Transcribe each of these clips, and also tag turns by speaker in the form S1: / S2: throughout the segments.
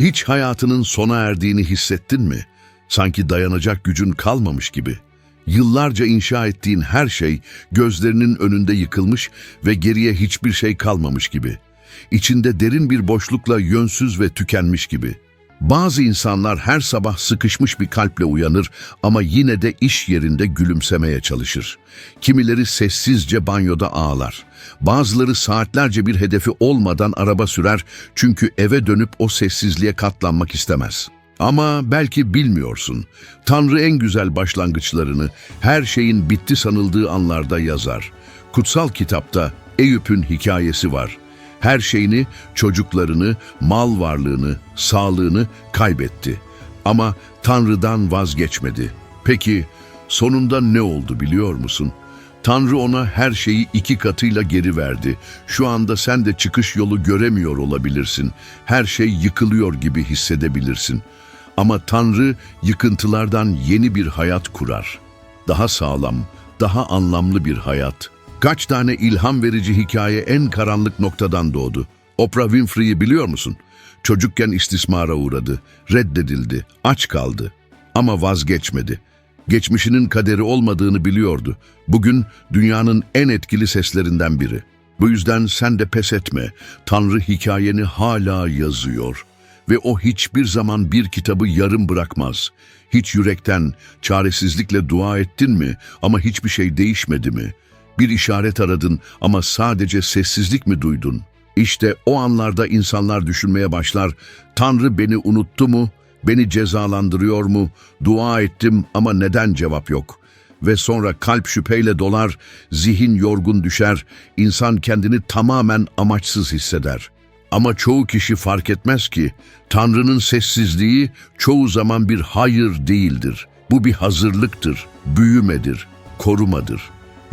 S1: Hiç hayatının sona erdiğini hissettin mi? Sanki dayanacak gücün kalmamış gibi. Yıllarca inşa ettiğin her şey gözlerinin önünde yıkılmış ve geriye hiçbir şey kalmamış gibi. İçinde derin bir boşlukla yönsüz ve tükenmiş gibi. Bazı insanlar her sabah sıkışmış bir kalple uyanır ama yine de iş yerinde gülümsemeye çalışır. Kimileri sessizce banyoda ağlar. Bazıları saatlerce bir hedefi olmadan araba sürer çünkü eve dönüp o sessizliğe katlanmak istemez. Ama belki bilmiyorsun. Tanrı en güzel başlangıçlarını her şeyin bitti sanıldığı anlarda yazar. Kutsal kitapta Eyüp'ün hikayesi var. Her şeyini, çocuklarını, mal varlığını, sağlığını kaybetti. Ama Tanrı'dan vazgeçmedi. Peki sonunda ne oldu biliyor musun? Tanrı ona her şeyi iki katıyla geri verdi. Şu anda sen de çıkış yolu göremiyor olabilirsin. Her şey yıkılıyor gibi hissedebilirsin. Ama Tanrı yıkıntılardan yeni bir hayat kurar. Daha sağlam, daha anlamlı bir hayat. Kaç tane ilham verici hikaye en karanlık noktadan doğdu. Oprah Winfrey'i biliyor musun? Çocukken istismara uğradı, reddedildi, aç kaldı. Ama vazgeçmedi. Geçmişinin kaderi olmadığını biliyordu. Bugün dünyanın en etkili seslerinden biri. Bu yüzden sen de pes etme. Tanrı hikayeni hala yazıyor. Ve o hiçbir zaman bir kitabı yarım bırakmaz. Hiç yürekten, çaresizlikle dua ettin mi ama hiçbir şey değişmedi mi? Bir işaret aradın ama sadece sessizlik mi duydun? İşte o anlarda insanlar düşünmeye başlar. Tanrı beni unuttu mu? Beni cezalandırıyor mu? Dua ettim ama neden cevap yok? Ve sonra kalp şüpheyle dolar, zihin yorgun düşer, insan kendini tamamen amaçsız hisseder. Ama çoğu kişi fark etmez ki Tanrı'nın sessizliği çoğu zaman bir hayır değildir. Bu bir hazırlıktır, büyümedir, korumadır.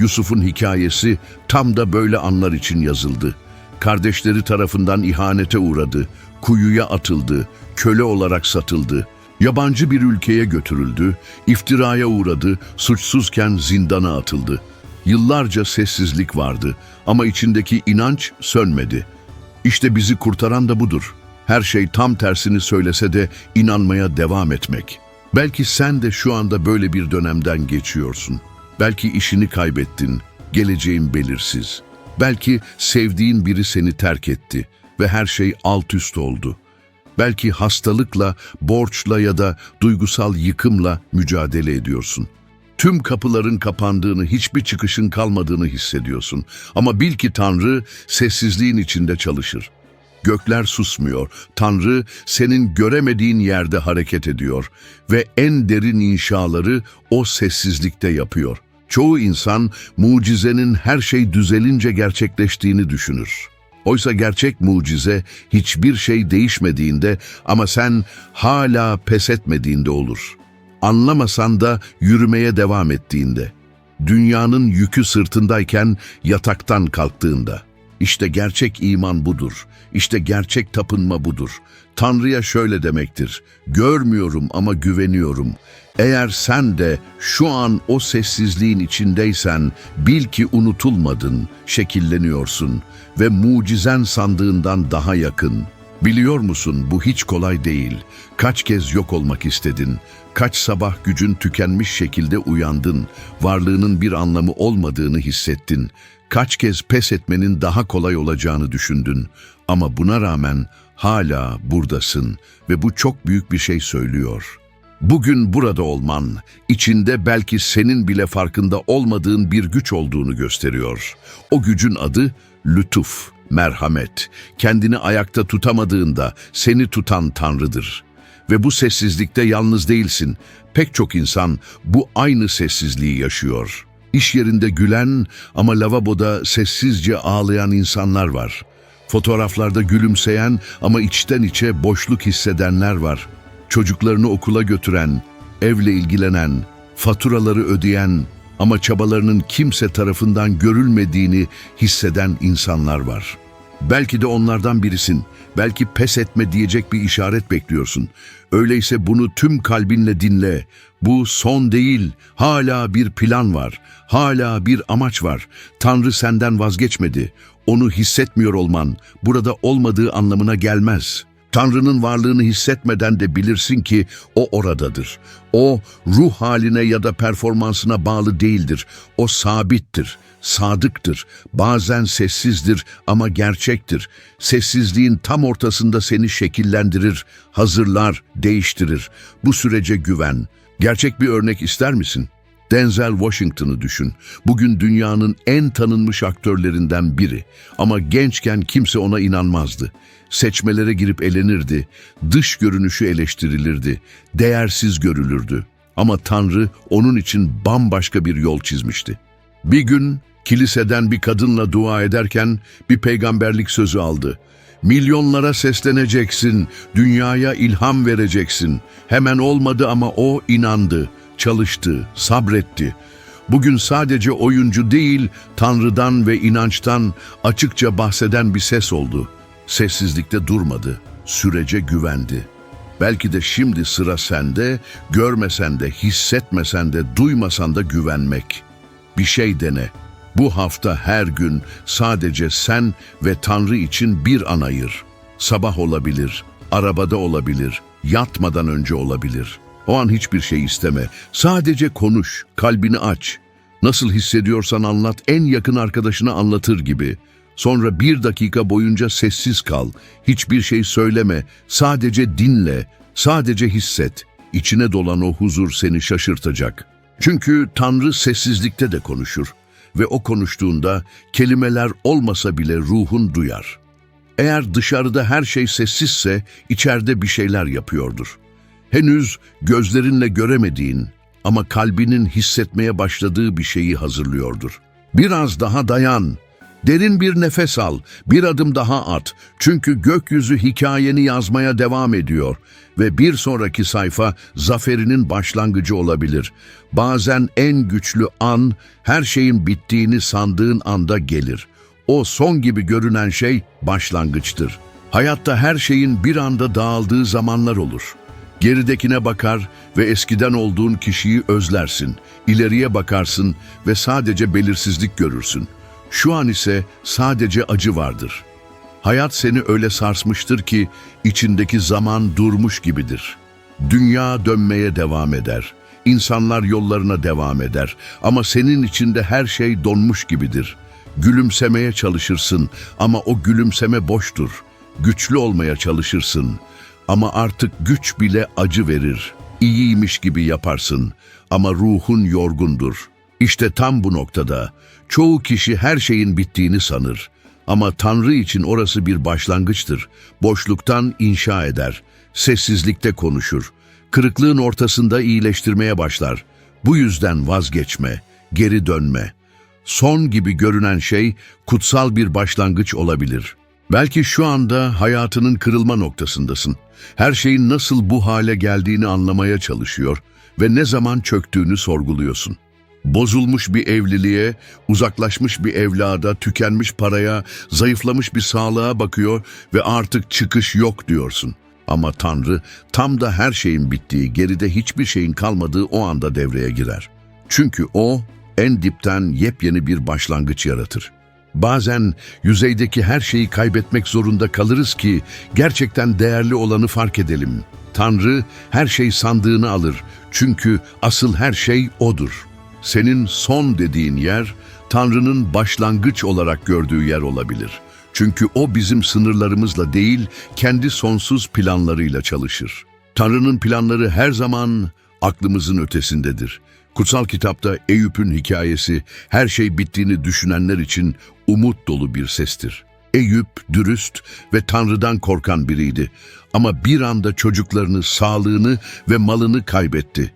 S1: Yusuf'un hikayesi tam da böyle anlar için yazıldı. Kardeşleri tarafından ihanete uğradı, kuyuya atıldı, köle olarak satıldı. Yabancı bir ülkeye götürüldü, iftiraya uğradı, suçsuzken zindana atıldı. Yıllarca sessizlik vardı ama içindeki inanç sönmedi. İşte bizi kurtaran da budur. Her şey tam tersini söylese de inanmaya devam etmek. Belki sen de şu anda böyle bir dönemden geçiyorsun. Belki işini kaybettin, geleceğin belirsiz. Belki sevdiğin biri seni terk etti ve her şey alt üst oldu. Belki hastalıkla, borçla ya da duygusal yıkımla mücadele ediyorsun. Tüm kapıların kapandığını, hiçbir çıkışın kalmadığını hissediyorsun. Ama bil ki Tanrı sessizliğin içinde çalışır. Gökler susmuyor. Tanrı senin göremediğin yerde hareket ediyor ve en derin inşaları o sessizlikte yapıyor. Çoğu insan mucizenin her şey düzelince gerçekleştiğini düşünür. Oysa gerçek mucize hiçbir şey değişmediğinde ama sen hala pes etmediğinde olur. Anlamasan da yürümeye devam ettiğinde. Dünyanın yükü sırtındayken yataktan kalktığında. İşte gerçek iman budur. İşte gerçek tapınma budur. Tanrı'ya şöyle demektir. Görmüyorum ama güveniyorum. Eğer sen de şu an o sessizliğin içindeysen bil ki unutulmadın, şekilleniyorsun ve mucizen sandığından daha yakın. Biliyor musun bu hiç kolay değil. Kaç kez yok olmak istedin. Kaç sabah gücün tükenmiş şekilde uyandın. Varlığının bir anlamı olmadığını hissettin. Kaç kez pes etmenin daha kolay olacağını düşündün. Ama buna rağmen hala buradasın ve bu çok büyük bir şey söylüyor. Bugün burada olman, içinde belki senin bile farkında olmadığın bir güç olduğunu gösteriyor. O gücün adı lütuf, merhamet. Kendini ayakta tutamadığında seni tutan Tanrı'dır. Ve bu sessizlikte yalnız değilsin. Pek çok insan bu aynı sessizliği yaşıyor. İş yerinde gülen ama lavaboda sessizce ağlayan insanlar var. Fotoğraflarda gülümseyen ama içten içe boşluk hissedenler var. Çocuklarını okula götüren, evle ilgilenen, faturaları ödeyen ama çabalarının kimse tarafından görülmediğini hisseden insanlar var. Belki de onlardan birisin. Belki pes etme diyecek bir işaret bekliyorsun. Öyleyse bunu tüm kalbinle dinle. Bu son değil. Hala bir plan var. Hala bir amaç var. Tanrı senden vazgeçmedi. Onu hissetmiyor olman burada olmadığı anlamına gelmez. Tanrı'nın varlığını hissetmeden de bilirsin ki o oradadır. O ruh haline ya da performansına bağlı değildir. O sabittir, sadıktır. Bazen sessizdir ama gerçektir. Sessizliğin tam ortasında seni şekillendirir, hazırlar, değiştirir. Bu sürece güven. Gerçek bir örnek ister misin? Denzel Washington'ı düşün. Bugün dünyanın en tanınmış aktörlerinden biri. Ama gençken kimse ona inanmazdı. Seçmelere girip elenirdi. Dış görünüşü eleştirilirdi. Değersiz görülürdü. Ama Tanrı onun için bambaşka bir yol çizmişti. Bir gün kiliseden bir kadınla dua ederken bir peygamberlik sözü aldı. Milyonlara sesleneceksin, dünyaya ilham vereceksin. Hemen olmadı ama o inandı, çalıştı, sabretti. Bugün sadece oyuncu değil, Tanrı'dan ve inançtan açıkça bahseden bir ses oldu. Sessizlikte durmadı, sürece güvendi. Belki de şimdi sıra sende, görmesen de, hissetmesen de, duymasan da güvenmek. Bir şey dene. Bu hafta her gün sadece sen ve Tanrı için bir an ayır. Sabah olabilir, arabada olabilir, yatmadan önce olabilir. O an hiçbir şey isteme. Sadece konuş, kalbini aç. Nasıl hissediyorsan anlat, en yakın arkadaşına anlatır gibi. Sonra bir dakika boyunca sessiz kal. Hiçbir şey söyleme, sadece dinle, sadece hisset. İçine dolan o huzur seni şaşırtacak. Çünkü Tanrı sessizlikte de konuşur ve o konuştuğunda kelimeler olmasa bile ruhun duyar. Eğer dışarıda her şey sessizse içeride bir şeyler yapıyordur. Henüz gözlerinle göremediğin ama kalbinin hissetmeye başladığı bir şeyi hazırlıyordur. Biraz daha dayan. Derin bir nefes al, bir adım daha at. Çünkü gökyüzü hikayeni yazmaya devam ediyor ve bir sonraki sayfa zaferinin başlangıcı olabilir. Bazen en güçlü an her şeyin bittiğini sandığın anda gelir. O son gibi görünen şey başlangıçtır. Hayatta her şeyin bir anda dağıldığı zamanlar olur. Geridekine bakar ve eskiden olduğun kişiyi özlersin. İleriye bakarsın ve sadece belirsizlik görürsün. Şu an ise sadece acı vardır. Hayat seni öyle sarsmıştır ki içindeki zaman durmuş gibidir. Dünya dönmeye devam eder. İnsanlar yollarına devam eder. Ama senin içinde her şey donmuş gibidir. Gülümsemeye çalışırsın ama o gülümseme boştur. Güçlü olmaya çalışırsın ama artık güç bile acı verir. İyiymiş gibi yaparsın ama ruhun yorgundur. İşte tam bu noktada çoğu kişi her şeyin bittiğini sanır. Ama Tanrı için orası bir başlangıçtır. Boşluktan inşa eder, sessizlikte konuşur. Kırıklığın ortasında iyileştirmeye başlar. Bu yüzden vazgeçme, geri dönme. Son gibi görünen şey kutsal bir başlangıç olabilir. Belki şu anda hayatının kırılma noktasındasın. Her şeyin nasıl bu hale geldiğini anlamaya çalışıyor ve ne zaman çöktüğünü sorguluyorsun. Bozulmuş bir evliliğe, uzaklaşmış bir evlada, tükenmiş paraya, zayıflamış bir sağlığa bakıyor ve artık çıkış yok diyorsun. Ama Tanrı tam da her şeyin bittiği, geride hiçbir şeyin kalmadığı o anda devreye girer. Çünkü O en dipten yepyeni bir başlangıç yaratır. Bazen yüzeydeki her şeyi kaybetmek zorunda kalırız ki gerçekten değerli olanı fark edelim. Tanrı her şey sandığını alır çünkü asıl her şey O'dur. Senin son dediğin yer Tanrı'nın başlangıç olarak gördüğü yer olabilir. Çünkü O bizim sınırlarımızla değil, kendi sonsuz planlarıyla çalışır. Tanrı'nın planları her zaman aklımızın ötesindedir. Kutsal kitapta Eyüp'ün hikayesi her şey bittiğini düşünenler için umut dolu bir sestir. Eyüp dürüst ve Tanrı'dan korkan biriydi ama bir anda çocuklarını, sağlığını ve malını kaybetti.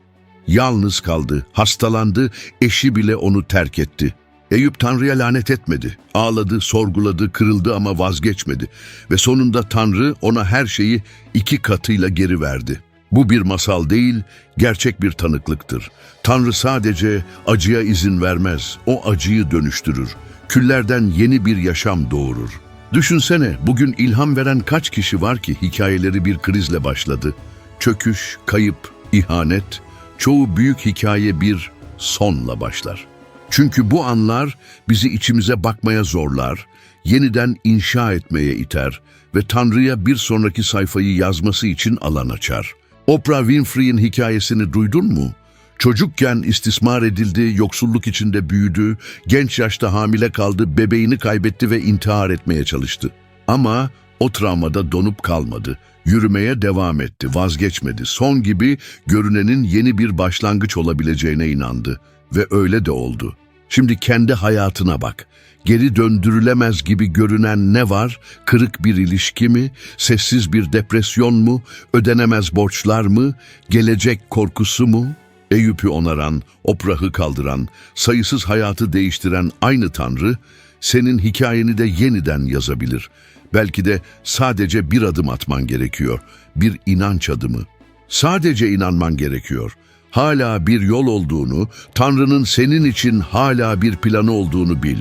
S1: Yalnız kaldı, hastalandı, eşi bile onu terk etti. Eyüp Tanrı'ya lanet etmedi. Ağladı, sorguladı, kırıldı ama vazgeçmedi. Ve sonunda Tanrı ona her şeyi iki katıyla geri verdi. Bu bir masal değil, gerçek bir tanıklıktır. Tanrı sadece acıya izin vermez, o acıyı dönüştürür. Küllerden yeni bir yaşam doğurur. Düşünsene, bugün ilham veren kaç kişi var ki hikayeleri bir krizle başladı. Çöküş, kayıp, ihanet, çoğu büyük hikaye bir sonla başlar. Çünkü bu anlar bizi içimize bakmaya zorlar, yeniden inşa etmeye iter ve Tanrı'ya bir sonraki sayfayı yazması için alan açar. Oprah Winfrey'in hikayesini duydun mu? Çocukken istismar edildi, yoksulluk içinde büyüdü, genç yaşta hamile kaldı, bebeğini kaybetti ve intihar etmeye çalıştı. Ama o travmada donup kalmadı. Yürümeye devam etti, vazgeçmedi. Son gibi görünenin yeni bir başlangıç olabileceğine inandı. Ve öyle de oldu. Şimdi kendi hayatına bak. Geri döndürülemez gibi görünen ne var? Kırık bir ilişki mi? Sessiz bir depresyon mu? Ödenemez borçlar mı? Gelecek korkusu mu? Eyüp'ü onaran, Oprah'ı kaldıran, sayısız hayatı değiştiren aynı Tanrı, senin hikayeni de yeniden yazabilir. Belki de sadece bir adım atman gerekiyor, bir inanç adımı. Sadece inanman gerekiyor. Hala bir yol olduğunu, Tanrı'nın senin için hala bir planı olduğunu bil.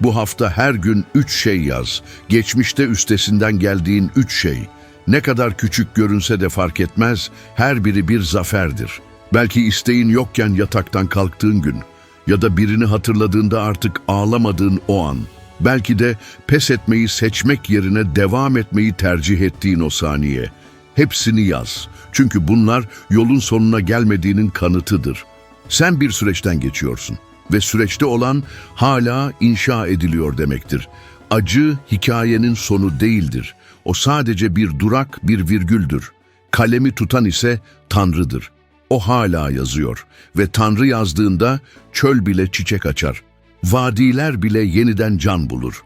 S1: Bu hafta her gün üç şey yaz. Geçmişte üstesinden geldiğin üç şey. Ne kadar küçük görünse de fark etmez, her biri bir zaferdir. Belki isteğin yokken yataktan kalktığın gün ya da birini hatırladığında artık ağlamadığın o an. Belki de pes etmeyi seçmek yerine devam etmeyi tercih ettiğin o saniye. Hepsini yaz. Çünkü bunlar yolun sonuna gelmediğinin kanıtıdır. Sen bir süreçten geçiyorsun ve süreçte olan hala inşa ediliyor demektir. Acı hikayenin sonu değildir. O sadece bir durak, bir virgüldür. Kalemi tutan ise Tanrı'dır. O hala yazıyor ve Tanrı yazdığında çöl bile çiçek açar. Vadiler bile yeniden can bulur.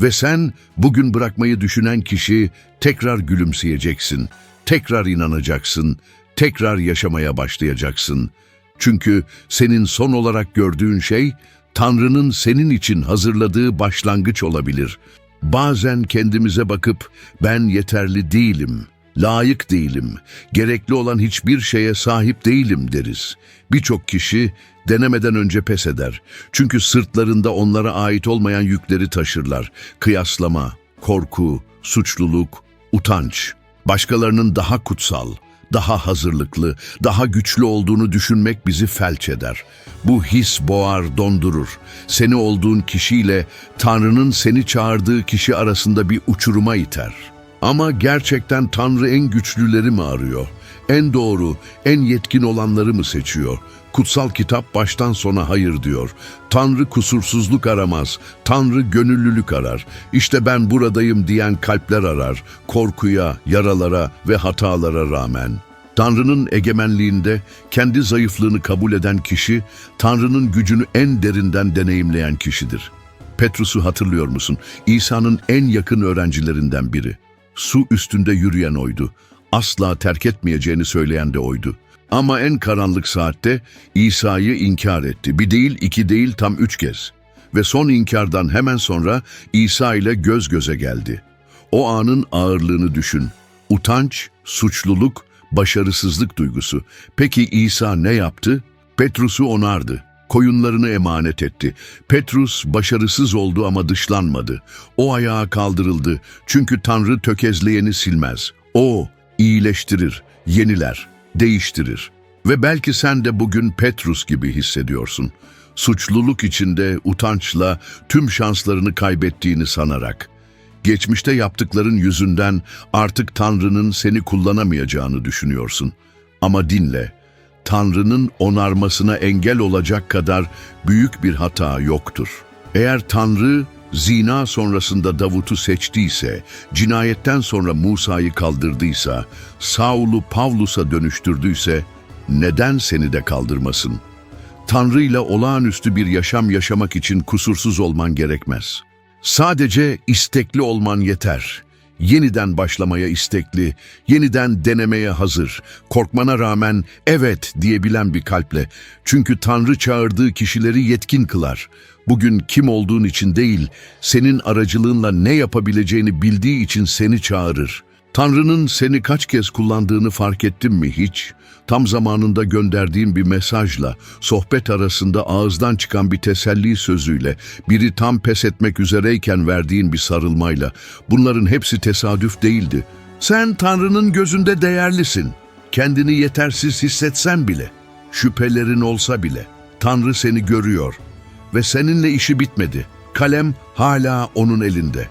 S1: Ve sen bugün bırakmayı düşünen kişi tekrar gülümseyeceksin, tekrar inanacaksın, tekrar yaşamaya başlayacaksın. Çünkü senin son olarak gördüğün şey Tanrı'nın senin için hazırladığı başlangıç olabilir. Bazen kendimize bakıp ben yeterli değilim, layık değilim, gerekli olan hiçbir şeye sahip değilim deriz. Birçok kişi denemeden önce pes eder. Çünkü sırtlarında onlara ait olmayan yükleri taşırlar. Kıyaslama, korku, suçluluk, utanç. Başkalarının daha kutsal, daha hazırlıklı, daha güçlü olduğunu düşünmek bizi felç eder. Bu his boğar, dondurur. Seni olduğun kişiyle Tanrı'nın seni çağırdığı kişi arasında bir uçuruma iter. Ama gerçekten Tanrı en güçlüleri mi arıyor? En doğru, en yetkin olanları mı seçiyor? Kutsal kitap baştan sona hayır diyor. Tanrı kusursuzluk aramaz, Tanrı gönüllülük arar. İşte ben buradayım diyen kalpler arar, korkuya, yaralara ve hatalara rağmen. Tanrı'nın egemenliğinde kendi zayıflığını kabul eden kişi, Tanrı'nın gücünü en derinden deneyimleyen kişidir. Petrus'u hatırlıyor musun? İsa'nın en yakın öğrencilerinden biri. Su üstünde yürüyen oydu. Asla terk etmeyeceğini söyleyen de oydu. Ama en karanlık saatte İsa'yı inkar etti. Bir değil, iki değil, tam üç kez. Ve son inkardan hemen sonra İsa ile göz göze geldi. O anın ağırlığını düşün. Utanç, suçluluk, başarısızlık duygusu. Peki İsa ne yaptı? Petrus'u onardı. Koyunlarını emanet etti. Petrus başarısız oldu ama dışlanmadı. O ayağa kaldırıldı. Çünkü Tanrı tökezleyeni silmez. O iyileştirir, yeniler, değiştirir. Ve belki sen de bugün Petrus gibi hissediyorsun. Suçluluk içinde, utançla tüm şanslarını kaybettiğini sanarak. Geçmişte yaptıkların yüzünden artık Tanrı'nın seni kullanamayacağını düşünüyorsun. Ama dinle, Tanrı'nın onarmasına engel olacak kadar büyük bir hata yoktur. Eğer Tanrı zina sonrasında Davut'u seçtiyse, cinayetten sonra Musa'yı kaldırdıysa, Saul'u Pavlus'a dönüştürdüyse neden seni de kaldırmasın? Tanrı ile olağanüstü bir yaşam yaşamak için kusursuz olman gerekmez. Sadece istekli olman yeter. Yeniden başlamaya istekli, yeniden denemeye hazır, korkmana rağmen evet diyebilen bir kalple. Çünkü Tanrı çağırdığı kişileri yetkin kılar. Bugün kim olduğun için değil, senin aracılığınla ne yapabileceğini bildiği için seni çağırır. Tanrı'nın seni kaç kez kullandığını fark ettin mi hiç? Tam zamanında gönderdiğin bir mesajla, sohbet arasında ağızdan çıkan bir teselli sözüyle, biri tam pes etmek üzereyken verdiğin bir sarılmayla. Bunların hepsi tesadüf değildi. Sen Tanrı'nın gözünde değerlisin. Kendini yetersiz hissetsen bile, şüphelerin olsa bile, Tanrı seni görüyor ve seninle işi bitmedi. Kalem hala onun elinde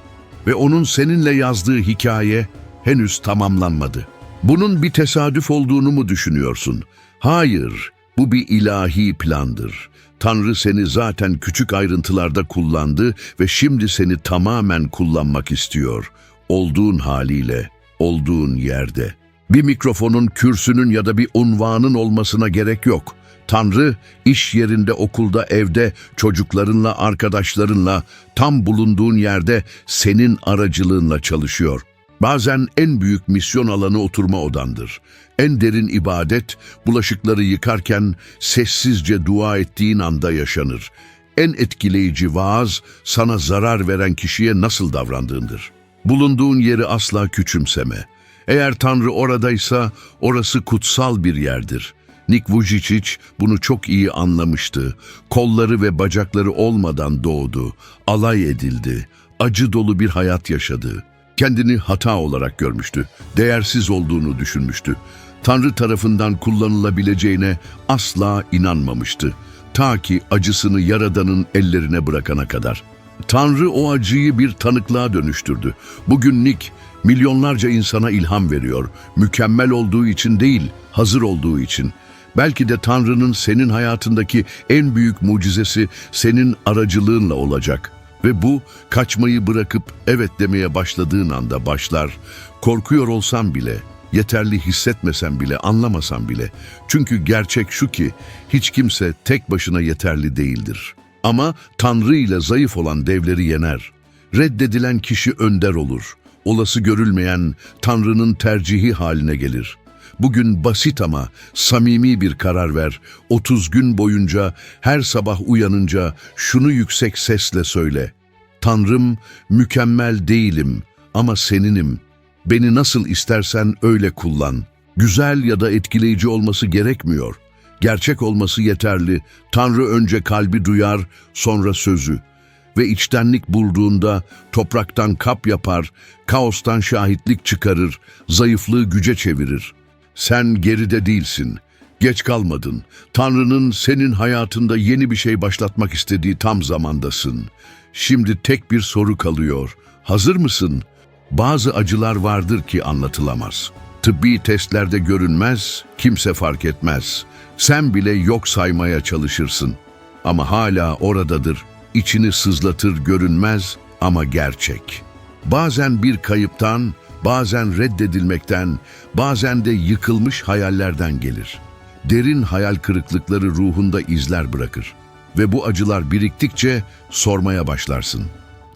S1: ve onun seninle yazdığı hikaye henüz tamamlanmadı. Bunun bir tesadüf olduğunu mu düşünüyorsun? Hayır, bu bir ilahi plandır. Tanrı seni zaten küçük ayrıntılarda kullandı ve şimdi seni tamamen kullanmak istiyor. Olduğun haliyle, olduğun yerde. Bir mikrofonun, kürsünün ya da bir unvanın olmasına gerek yok. Tanrı iş yerinde, okulda, evde, çocuklarınla, arkadaşlarınla, tam bulunduğun yerde senin aracılığınla çalışıyor. Bazen en büyük misyon alanı oturma odandır. En derin ibadet, bulaşıkları yıkarken sessizce dua ettiğin anda yaşanır. En etkileyici vaaz, sana zarar veren kişiye nasıl davrandığındır. Bulunduğun yeri asla küçümseme. Eğer Tanrı oradaysa, orası kutsal bir yerdir. Nick Vujicic bunu çok iyi anlamıştı. Kolları ve bacakları olmadan doğdu, alay edildi, acı dolu bir hayat yaşadı. Kendini hata olarak görmüştü, değersiz olduğunu düşünmüştü. Tanrı tarafından kullanılabileceğine asla inanmamıştı. Ta ki acısını Yaradan'ın ellerine bırakana kadar. Tanrı o acıyı bir tanıklığa dönüştürdü. Bugün Nick milyonlarca insana ilham veriyor. Mükemmel olduğu için değil, hazır olduğu için. Belki de Tanrı'nın senin hayatındaki en büyük mucizesi senin aracılığınla olacak. Ve bu kaçmayı bırakıp evet demeye başladığın anda başlar. Korkuyor olsan bile, yeterli hissetmesen bile, anlamasan bile. Çünkü gerçek şu ki hiç kimse tek başına yeterli değildir. Ama Tanrı ile zayıf olan devleri yener. Reddedilen kişi önder olur. Olası görülmeyen Tanrı'nın tercihi haline gelir. Bugün basit ama samimi bir karar ver. 30 gün boyunca her sabah uyanınca şunu yüksek sesle söyle. Tanrım mükemmel değilim ama seninim. Beni nasıl istersen öyle kullan. Güzel ya da etkileyici olması gerekmiyor. Gerçek olması yeterli. Tanrı önce kalbi duyar, sonra sözü. Ve içtenlik bulduğunda topraktan kap yapar, kaostan şahitlik çıkarır, zayıflığı güce çevirir. Sen geride değilsin. Geç kalmadın. Tanrı'nın senin hayatında yeni bir şey başlatmak istediği tam zamandasın. Şimdi tek bir soru kalıyor. Hazır mısın? Bazı acılar vardır ki anlatılamaz. Tıbbi testlerde görünmez, kimse fark etmez. Sen bile yok saymaya çalışırsın. Ama hala oradadır. İçini sızlatır görünmez ama gerçek. Bazen bir kayıptan, bazen reddedilmekten, bazen de yıkılmış hayallerden gelir. Derin hayal kırıklıkları ruhunda izler bırakır. Ve bu acılar biriktikçe sormaya başlarsın.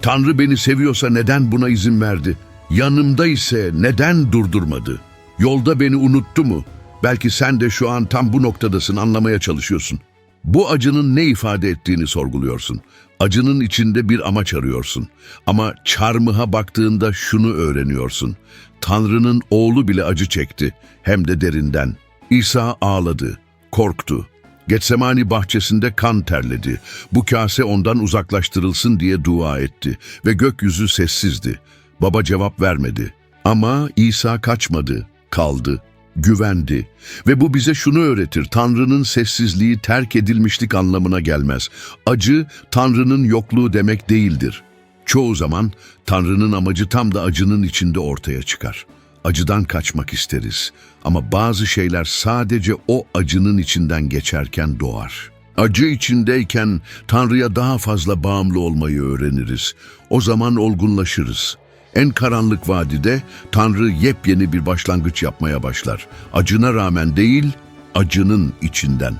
S1: Tanrı beni seviyorsa neden buna izin verdi? Yanımda ise neden durdurmadı? Yolda beni unuttu mu? Belki sen de şu an tam bu noktadasın anlamaya çalışıyorsun. Bu acının ne ifade ettiğini sorguluyorsun. Acının içinde bir amaç arıyorsun. Ama çarmıha baktığında şunu öğreniyorsun. Tanrı'nın oğlu bile acı çekti, hem de derinden. İsa ağladı, korktu. Getsemani bahçesinde kan terledi. Bu kase ondan uzaklaştırılsın diye dua etti ve gökyüzü sessizdi. Baba cevap vermedi. Ama İsa kaçmadı, kaldı, güvendi. Ve bu bize şunu öğretir, Tanrı'nın sessizliği terk edilmişlik anlamına gelmez. Acı, Tanrı'nın yokluğu demek değildir. Çoğu zaman Tanrı'nın amacı tam da acının içinde ortaya çıkar. Acıdan kaçmak isteriz ama bazı şeyler sadece o acının içinden geçerken doğar. Acı içindeyken Tanrı'ya daha fazla bağımlı olmayı öğreniriz. O zaman olgunlaşırız. En karanlık vadide Tanrı yepyeni bir başlangıç yapmaya başlar. Acına rağmen değil, acının içinden.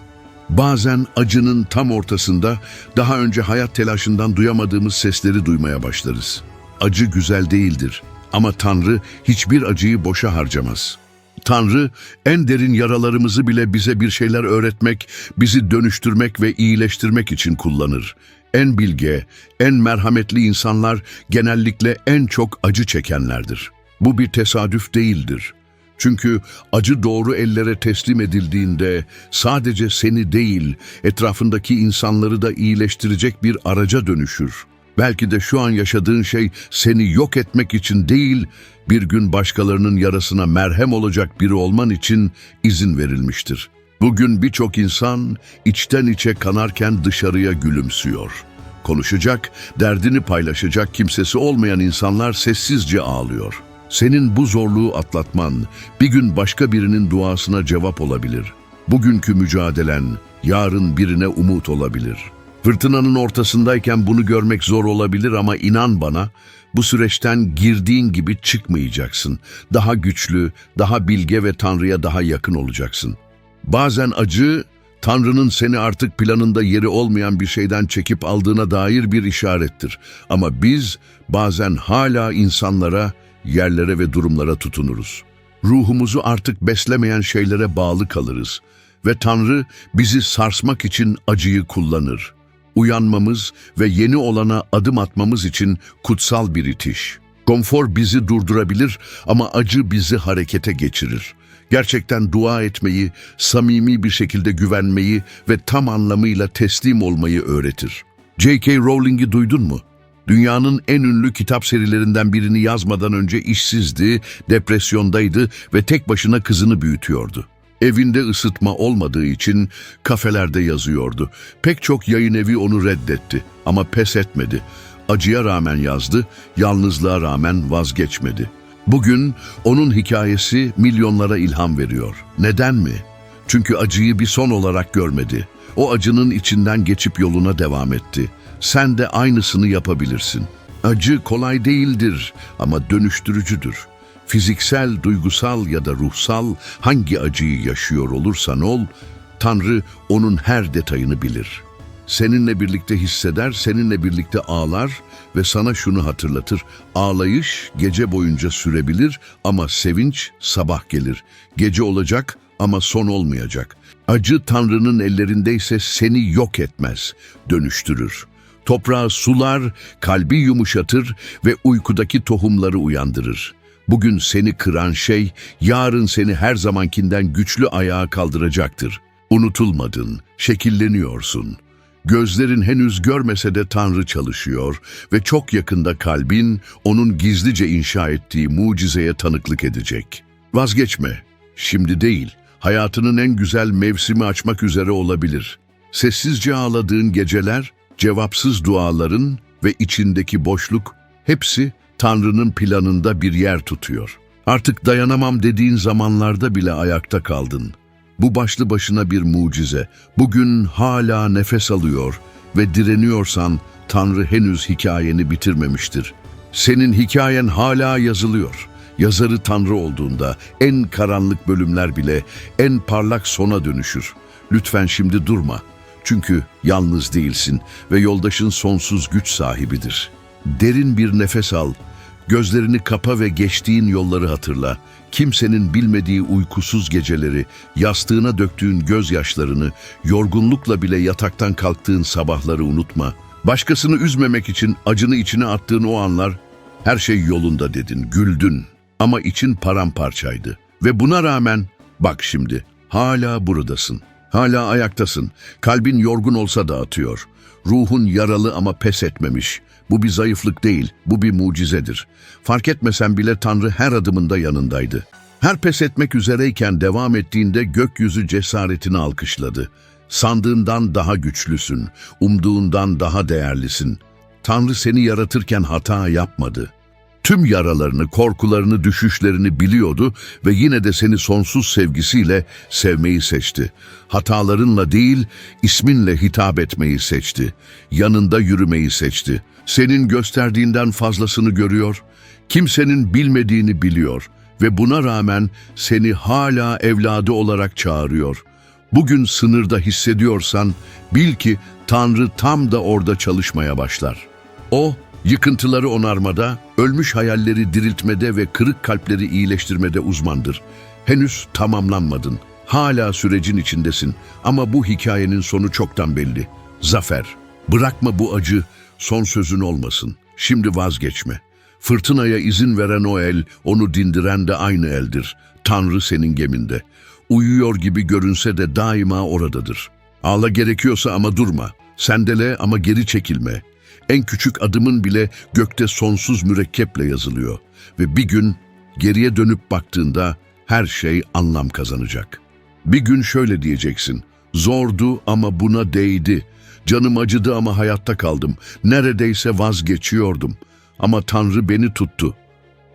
S1: Bazen acının tam ortasında daha önce hayat telaşından duyamadığımız sesleri duymaya başlarız. Acı güzel değildir ama Tanrı hiçbir acıyı boşa harcamaz. Tanrı en derin yaralarımızı bile bize bir şeyler öğretmek, bizi dönüştürmek ve iyileştirmek için kullanır. En bilge, en merhametli insanlar genellikle en çok acı çekenlerdir. Bu bir tesadüf değildir. Çünkü acı doğru ellere teslim edildiğinde sadece seni değil, etrafındaki insanları da iyileştirecek bir araca dönüşür. Belki de şu an yaşadığın şey seni yok etmek için değil, bir gün başkalarının yarasına merhem olacak biri olman için izin verilmiştir. Bugün birçok insan içten içe kanarken dışarıya gülümsüyor. Konuşacak, derdini paylaşacak kimsesi olmayan insanlar sessizce ağlıyor. Senin bu zorluğu atlatman bir gün başka birinin duasına cevap olabilir. Bugünkü mücadelen yarın birine umut olabilir. Fırtınanın ortasındayken bunu görmek zor olabilir ama inan bana bu süreçten girdiğin gibi çıkmayacaksın. Daha güçlü, daha bilge ve Tanrı'ya daha yakın olacaksın. Bazen acı Tanrı'nın seni artık planında yeri olmayan bir şeyden çekip aldığına dair bir işarettir. Ama biz bazen hala insanlara, yerlere ve durumlara tutunuruz. Ruhumuzu artık beslemeyen şeylere bağlı kalırız ve Tanrı bizi sarsmak için acıyı kullanır. Uyanmamız ve yeni olana adım atmamız için kutsal bir itiş. Konfor bizi durdurabilir ama acı bizi harekete geçirir. Gerçekten dua etmeyi, samimi bir şekilde güvenmeyi ve tam anlamıyla teslim olmayı öğretir. J.K. Rowling'i duydun mu? Dünyanın en ünlü kitap serilerinden birini yazmadan önce işsizdi, depresyondaydı ve tek başına kızını büyütüyordu. Evinde ısıtma olmadığı için kafelerde yazıyordu. Pek çok yayın evi onu reddetti ama pes etmedi. Acıya rağmen yazdı, yalnızlığa rağmen vazgeçmedi. Bugün onun hikayesi milyonlara ilham veriyor. Neden mi? Çünkü acıyı bir son olarak görmedi. O acının içinden geçip yoluna devam etti. Sen de aynısını yapabilirsin. Acı kolay değildir ama dönüştürücüdür. Fiziksel, duygusal ya da ruhsal hangi acıyı yaşıyor olursan ol, Tanrı onun her detayını bilir. Seninle birlikte hisseder, seninle birlikte ağlar ve sana şunu hatırlatır. Ağlayış gece boyunca sürebilir ama sevinç sabah gelir. Gece olacak ama son olmayacak. Acı Tanrı'nın ellerindeyse seni yok etmez, dönüştürür. Toprağı sular, kalbi yumuşatır ve uykudaki tohumları uyandırır. Bugün seni kıran şey, yarın seni her zamankinden güçlü ayağa kaldıracaktır. Unutulmadın, şekilleniyorsun. Gözlerin henüz görmese de Tanrı çalışıyor ve çok yakında kalbin onun gizlice inşa ettiği mucizeye tanıklık edecek. Vazgeçme, şimdi değil, hayatının en güzel mevsimi açmak üzere olabilir. Sessizce ağladığın geceler, cevapsız duaların ve içindeki boşluk hepsi Tanrı'nın planında bir yer tutuyor. Artık dayanamam dediğin zamanlarda bile ayakta kaldın. Bu başlı başına bir mucize. Bugün hala nefes alıyor ve direniyorsan Tanrı henüz hikayeni bitirmemiştir. Senin hikayen hala yazılıyor. Yazarı Tanrı olduğunda en karanlık bölümler bile en parlak sona dönüşür. Lütfen şimdi durma. Çünkü yalnız değilsin ve yoldaşın sonsuz güç sahibidir. Derin bir nefes al. Gözlerini kapa ve geçtiğin yolları hatırla. Kimsenin bilmediği uykusuz geceleri, yastığına döktüğün gözyaşlarını, yorgunlukla bile yataktan kalktığın sabahları unutma. Başkasını üzmemek için acını içine attığın o anlar, her şey yolunda dedin, güldün. Ama için paramparçaydı. Ve buna rağmen, bak şimdi, hala buradasın. Hala ayaktasın. Kalbin yorgun olsa da atıyor. Ruhun yaralı ama pes etmemiş. Bu bir zayıflık değil, bu bir mucizedir. Fark etmesen bile Tanrı her adımında yanındaydı. Her pes etmek üzereyken devam ettiğinde gökyüzü cesaretini alkışladı. Sandığından daha güçlüsün, umduğundan daha değerlisin. Tanrı seni yaratırken hata yapmadı. Tüm yaralarını, korkularını, düşüşlerini biliyordu ve yine de seni sonsuz sevgisiyle sevmeyi seçti. Hatalarınla değil, isminle hitap etmeyi seçti. Yanında yürümeyi seçti. Senin gösterdiğinden fazlasını görüyor, kimsenin bilmediğini biliyor ve buna rağmen seni hala evladı olarak çağırıyor. Bugün sınırda hissediyorsan bil ki Tanrı tam da orada çalışmaya başlar. O, yıkıntıları onarmada, ölmüş hayalleri diriltmede ve kırık kalpleri iyileştirmede uzmandır. Henüz tamamlanmadın. Hala sürecin içindesin ama bu hikayenin sonu çoktan belli. Zafer. Bırakma bu acı son sözün olmasın. Şimdi vazgeçme. Fırtınaya izin veren o el, onu dindiren de aynı eldir. Tanrı senin geminde. Uyuyor gibi görünse de daima oradadır. Ağla gerekiyorsa ama durma. Sendele ama geri çekilme. En küçük adımın bile gökte sonsuz mürekkeple yazılıyor. Ve bir gün geriye dönüp baktığında her şey anlam kazanacak. Bir gün şöyle diyeceksin. Zordu ama buna değdi. Canım acıdı ama hayatta kaldım. Neredeyse vazgeçiyordum. Ama Tanrı beni tuttu.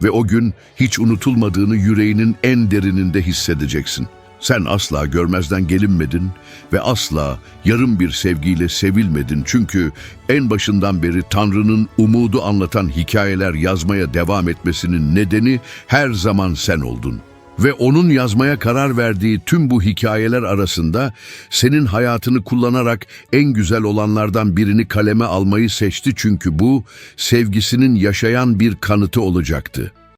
S1: Ve o gün hiç unutulmadığını yüreğinin en derininde hissedeceksin. Sen asla görmezden gelinmedin ve asla yarım bir sevgiyle sevilmedin. Çünkü en başından beri Tanrı'nın umudu anlatan hikayeler yazmaya devam etmesinin nedeni her zaman sen oldun. Ve onun yazmaya karar verdiği tüm bu hikayeler arasında senin hayatını kullanarak en güzel olanlardan birini kaleme almayı seçti çünkü bu sevgisinin yaşayan bir kanıtı olacaktı.